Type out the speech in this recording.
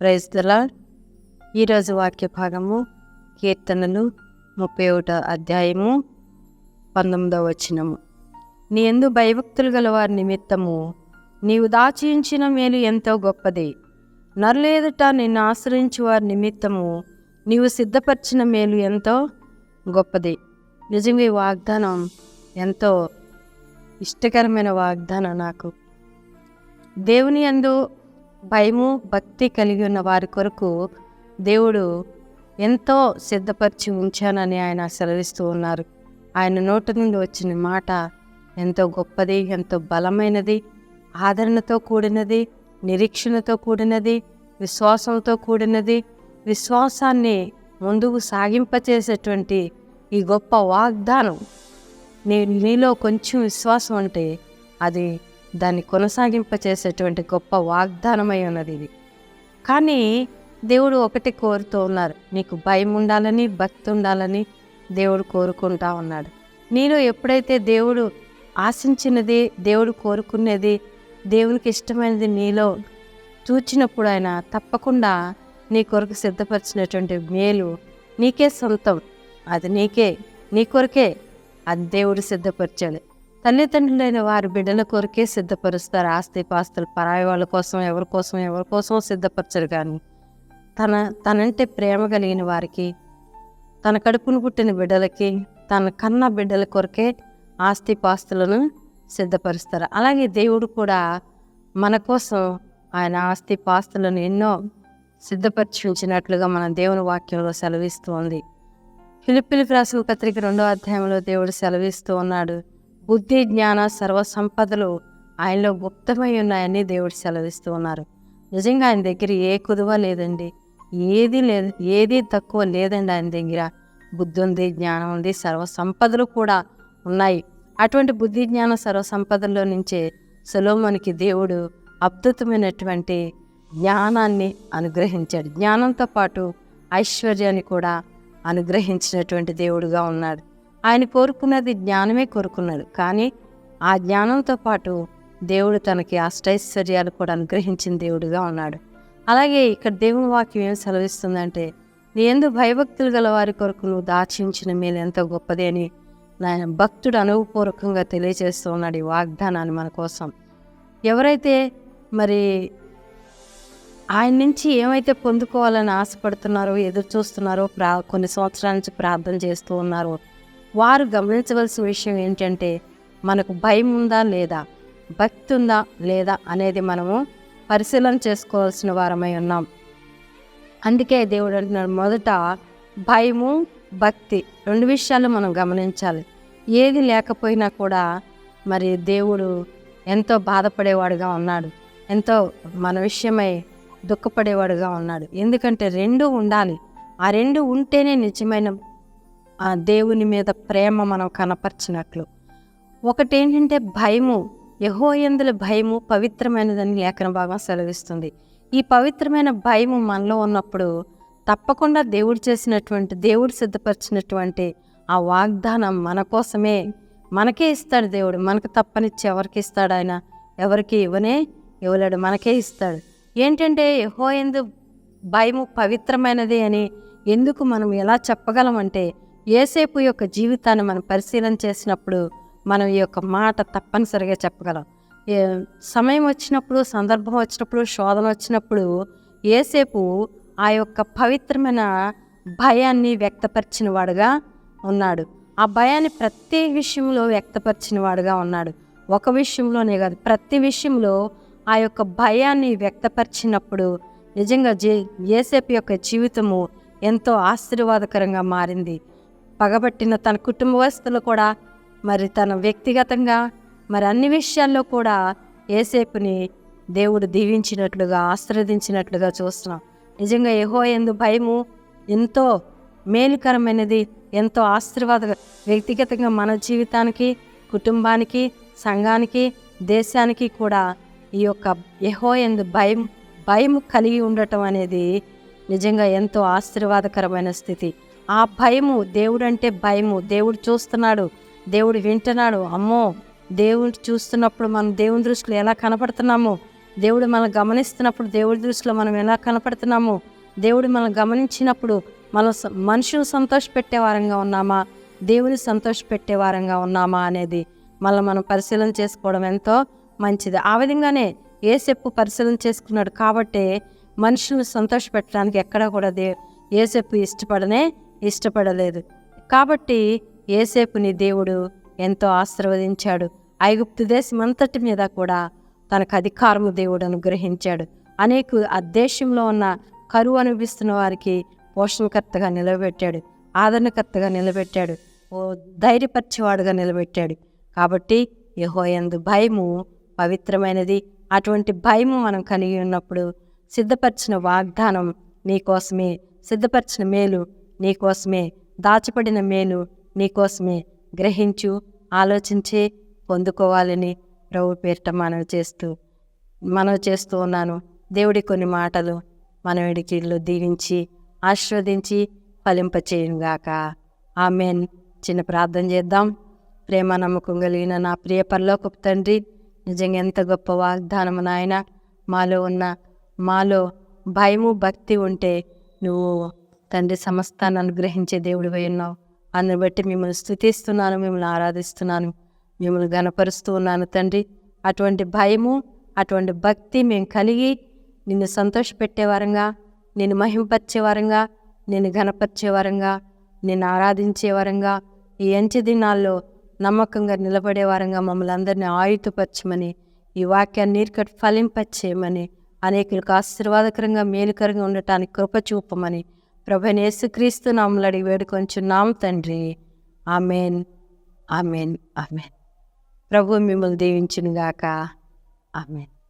Praise ఈరోజు వాక్య భాగము కీర్తనలు ముప్పై ఒకటో అధ్యాయము పంతొమ్మిదవ వచనము. నీ ఎందు భయభక్తులు గల వారి నిమిత్తము నీవు దాచించిన మేలు ఎంతో గొప్పది. నరుల నిన్ను ఆశ్రయించి వారి నిమిత్తము నీవు సిద్ధపరిచిన మేలు ఎంతో గొప్పది. నిజంగా ఈ వాగ్దానం ఎంతో ఇష్టకరమైన వాగ్దానం నాకు. దేవుని యందు భయము భక్తి కలిగి ఉన్న వారి కొరకు దేవుడు ఎంతో సిద్ధపరిచి ఉంచానని ఆయన సెలవిస్తూ ఉన్నారు. ఆయన నోటి నుండి వచ్చిన మాట ఎంతో గొప్పది ఎంతో బలమైనది ఆదరణతో కూడినది నిరీక్షణతో కూడినది విశ్వాసంతో కూడినది విశ్వాసాన్ని ముందుకు సాగింపచేసేటువంటి ఈ గొప్ప వాగ్దానం. నీ నీలో కొంచెం విశ్వాసం అంటే అది దాన్ని కొనసాగింపచేసేటువంటి గొప్ప వాగ్దానమై ఉన్నది ఇది. కానీ దేవుడు ఒకటి కోరుతూ ఉన్నారు. నీకు భయం ఉండాలని భక్తి ఉండాలని దేవుడు కోరుకుంటా ఉన్నాడు. నీలో ఎప్పుడైతే దేవుడు ఆశించినది దేవుడు కోరుకునేది దేవునికి ఇష్టమైనది నీలో చూచినప్పుడు ఆయన తప్పకుండా నీ కొరకు సిద్ధపరిచినటువంటి మేలు నీకే సొంతం. అది నీకే నీ కొరకే అది దేవుడు సిద్ధపరిచాడు. తల్లిదండ్రులైన వారి బిడ్డల కొరకే సిద్ధపరుస్తారు. ఆస్తి పాస్తులు పరాయి వాళ్ళ కోసం ఎవరి కోసం ఎవరి కోసం సిద్ధపరచరు కానీ తన తనంటే ప్రేమ కలిగిన వారికి తన కడుపును పుట్టిన బిడ్డలకి తన కన్న బిడ్డల కొరకే ఆస్తి పాస్తులను సిద్ధపరుస్తారు. అలాగే దేవుడు కూడా మన కోసం ఆయన ఆస్తి పాస్తులను ఎన్నో సిద్ధపరిచి ఉంచినట్లుగా మన దేవుని వాక్యంలో సెలవిస్తోంది. ఫిలిపిలిపి రాసిన పత్రిక రెండో అధ్యాయంలో దేవుడు సెలవిస్తూ ఉన్నాడు. బుద్ధి జ్ఞాన సర్వ సంపదలు ఆయనలో గుప్తమై ఉన్నాయని దేవుడు సెలవిస్తూ ఉన్నారు. నిజంగా ఆయన దగ్గర ఏ కుదువ లేదండి. ఏది లేదు ఏది తక్కువ లేదండి ఆయన దగ్గర. బుద్ధి ఉంది జ్ఞానం ఉంది సర్వ సంపదలు కూడా ఉన్నాయి. అటువంటి బుద్ధి జ్ఞాన సర్వ సంపదల్లో నుంచే సొలోమోనికి దేవుడు అద్భుతమైనటువంటి జ్ఞానాన్ని అనుగ్రహించాడు. జ్ఞానంతో పాటు ఐశ్వర్యాన్ని కూడా అనుగ్రహించినటువంటి దేవుడుగా ఉన్నాడు. ఆయన కోరుకున్నది జ్ఞానమే కోరుకున్నాడు కానీ ఆ జ్ఞానంతో పాటు దేవుడు తనకి అష్టైశ్వర్యాలు కూడా అనుగ్రహించిన దేవుడుగా ఉన్నాడు. అలాగే ఇక్కడ దేవుని వాక్యం ఏం సెలవిస్తుందంటే నీ ఎందు భయభక్తులు గల వారి కొరకు నువ్వు దాచించిన మేలు ఎంతో గొప్పది అని నాయన భక్తుడు అనుభవపూర్వకంగా తెలియజేస్తూ ఉన్నాడు ఈ వాగ్దానాన్ని మన కోసం. ఎవరైతే మరి ఆయన నుంచి ఏమైతే పొందుకోవాలని ఆశపడుతున్నారో ఎదురు చూస్తున్నారో ప్రా కొన్ని సంవత్సరాల నుంచి ప్రార్థన చేస్తూ ఉన్నారో వారు గమనించవలసిన విషయం ఏంటంటే మనకు భయం ఉందా లేదా భక్తి ఉందా లేదా అనేది మనము పరిశీలన చేసుకోవాల్సిన వారమై ఉన్నాం. అందుకే దేవుడు అంటున్నాడు మొదట భయము భక్తి రెండు విషయాలు మనం గమనించాలి. ఏది లేకపోయినా కూడా మరి దేవుడు ఎంతో బాధపడేవాడుగా ఉన్నాడు. ఎంతో మన విషయమై దుఃఖపడేవాడుగా ఉన్నాడు. ఎందుకంటే రెండు ఉండాలి. ఆ రెండు ఉంటేనే నిజమైన ఆ దేవుని మీద ప్రేమ మనం కనపరిచినట్లు. ఒకటేంటంటే భయము యహోయందుల భయము పవిత్రమైనదని లేఖన భాగం సెలవిస్తుంది. ఈ పవిత్రమైన భయము మనలో ఉన్నప్పుడు తప్పకుండా దేవుడు చేసినటువంటి దేవుడు సిద్ధపరిచినటువంటి ఆ వాగ్దానం మన కోసమే. మనకే ఇస్తాడు దేవుడు. మనకు తప్పనిచ్చి ఎవరికి ఇస్తాడు ఆయన? ఎవరికి ఇవ్వనే ఇవ్వలేడు. మనకే ఇస్తాడు. ఏంటంటే యహోయందు భయము పవిత్రమైనది అని ఎందుకు మనం ఎలా చెప్పగలమంటే ఏసేపు యొక్క జీవితాన్ని మనం పరిశీలన చేసినప్పుడు మనం ఈ యొక్క మాట తప్పనిసరిగా చెప్పగలం. ఏ సమయం వచ్చినప్పుడు సందర్భం వచ్చినప్పుడు శోధన వచ్చినప్పుడు ఏసేపు ఆ యొక్క పవిత్రమైన భయాన్ని వ్యక్తపరిచిన వాడుగా ఉన్నాడు. ఆ భయాన్ని ప్రతి విషయంలో వ్యక్తపరిచిన వాడుగా ఉన్నాడు. ఒక విషయంలోనే కాదు ప్రతి విషయంలో ఆ యొక్క భయాన్ని వ్యక్తపరిచినప్పుడు నిజంగా జే ఏసేపు యొక్క జీవితము ఎంతో ఆశీర్వాదకరంగా మారింది. పగబట్టిన తన కుటుంబస్తులు కూడా మరి తన వ్యక్తిగతంగా మరి అన్ని విషయాల్లో కూడా ఏసేపుని దేవుడు దీవించినట్లుగా ఆశీర్వదించినట్లుగా చూస్తున్నాం. నిజంగా యహో ఎందు భయము ఎంతో మేలుకరమైనది ఎంతో ఆశీర్వాద వ్యక్తిగతంగా మన జీవితానికి కుటుంబానికి సంఘానికి దేశానికి కూడా ఈ యొక్క యహో ఎందు భయం భయం కలిగి ఉండటం అనేది నిజంగా ఎంతో ఆశీర్వాదకరమైన స్థితి. ఆ భయము దేవుడంటే భయము. దేవుడు చూస్తున్నాడు. దేవుడు వింటున్నాడు. అమ్మో దేవుడు చూస్తున్నప్పుడు మనం దేవుని దృష్టిలో ఎలా కనపడుతున్నాము దేవుడు మనం గమనిస్తున్నప్పుడు దేవుడి దృష్టిలో మనం ఎలా కనపడుతున్నాము దేవుడు మనం గమనించినప్పుడు మన మనుషులు సంతోషపెట్టేవారంగా ఉన్నామా? దేవుని సంతోషపెట్టేవారంగా ఉన్నామా అనేది మళ్ళీ మనం పరిశీలన చేసుకోవడం ఎంతో మంచిది. ఆ విధంగానే ఏసెప్పు పరిశీలన చేసుకున్నాడు కాబట్టి మనుషులను సంతోషపెట్టడానికి ఎక్కడా కూడా దే ఏసెప్పు ఇష్టపడనే ఇష్టపడలేదు. కాబట్టి ఏసేపుని దేవుడు ఎంతో ఆశీర్వదించాడు. ఐగుప్తు దేశం అంతటి మీద కూడా తనకు అధికారము దేవుడు అనుగ్రహించాడు. అనేక ఆ దేశంలో ఉన్న కరువు అనిపిస్తున్న వారికి పోషణకర్తగా నిలబెట్టాడు. ఆదరణకర్తగా నిలబెట్టాడు. ఓ ధైర్యపరిచేవాడుగా నిలబెట్టాడు. కాబట్టి యెహోయందు భయము పవిత్రమైనది. అటువంటి భయము మనం కలిగి ఉన్నప్పుడు సిద్ధపరిచిన వాగ్దానం నీకోసమే సిద్ధపరిచిన మేలు నీకోసమే దాచబడిన మేలు నీకోసమే గ్రహించు ఆలోచించి పొందుకోవాలని ప్రభు పేరిట మనవి చేస్తూ మనవి చేస్తూ ఉన్నాను. దేవుడి కొన్ని మాటలు మనవిడికిళ్ళు దీవించి ఆశీర్వదించి ఫలింపచేయునుగాక ఆమెన్. చిన్న ప్రార్థన చేద్దాం. ప్రేమ నమ్మకం కలిగిన నా ప్రియ పరలోకపు తండ్రి నిజంగా ఎంత గొప్ప వాగ్దానము నాయన. మాలో ఉన్న మాలో భయము భక్తి ఉంటే నువ్వు తండ్రి సమస్తాన్ని అనుగ్రహించే దేవుడివై ఉన్నావు. అందుని బట్టి మిమ్మల్ని స్థుతిస్తున్నాను మిమ్మల్ని ఆరాధిస్తున్నాను మిమ్మల్ని గనపరుస్తూ ఉన్నాను తండ్రి. అటువంటి భయము అటువంటి భక్తి మేము కలిగి నిన్ను సంతోషపెట్టే నేను నిన్ను నేను ఘనపరిచేవారంగా నిన్ను ఘనపరిచే నిన్ను ఆరాధించే ఈ ఎంచి దినాల్లో నమ్మకంగా నిలబడేవారంగా మమ్మల్ని అందరినీ ఆయుధపరచమని ఈ వాక్యాన్ని నీరుకట్ ఫలింపచేయమని అనేకులకు ఆశీర్వాదకరంగా మేలుకరంగా ఉండటానికి కృప చూపమని ప్రభుని యేసుక్రీస్తు నామలు అడిగి వేడుకొంచున్నాం తండ్రి. ఆమెన్. ఆమెన్. ఆమెన్. ప్రభు మిమ్మల్ని దీవించునుగాక. ఆమెన్.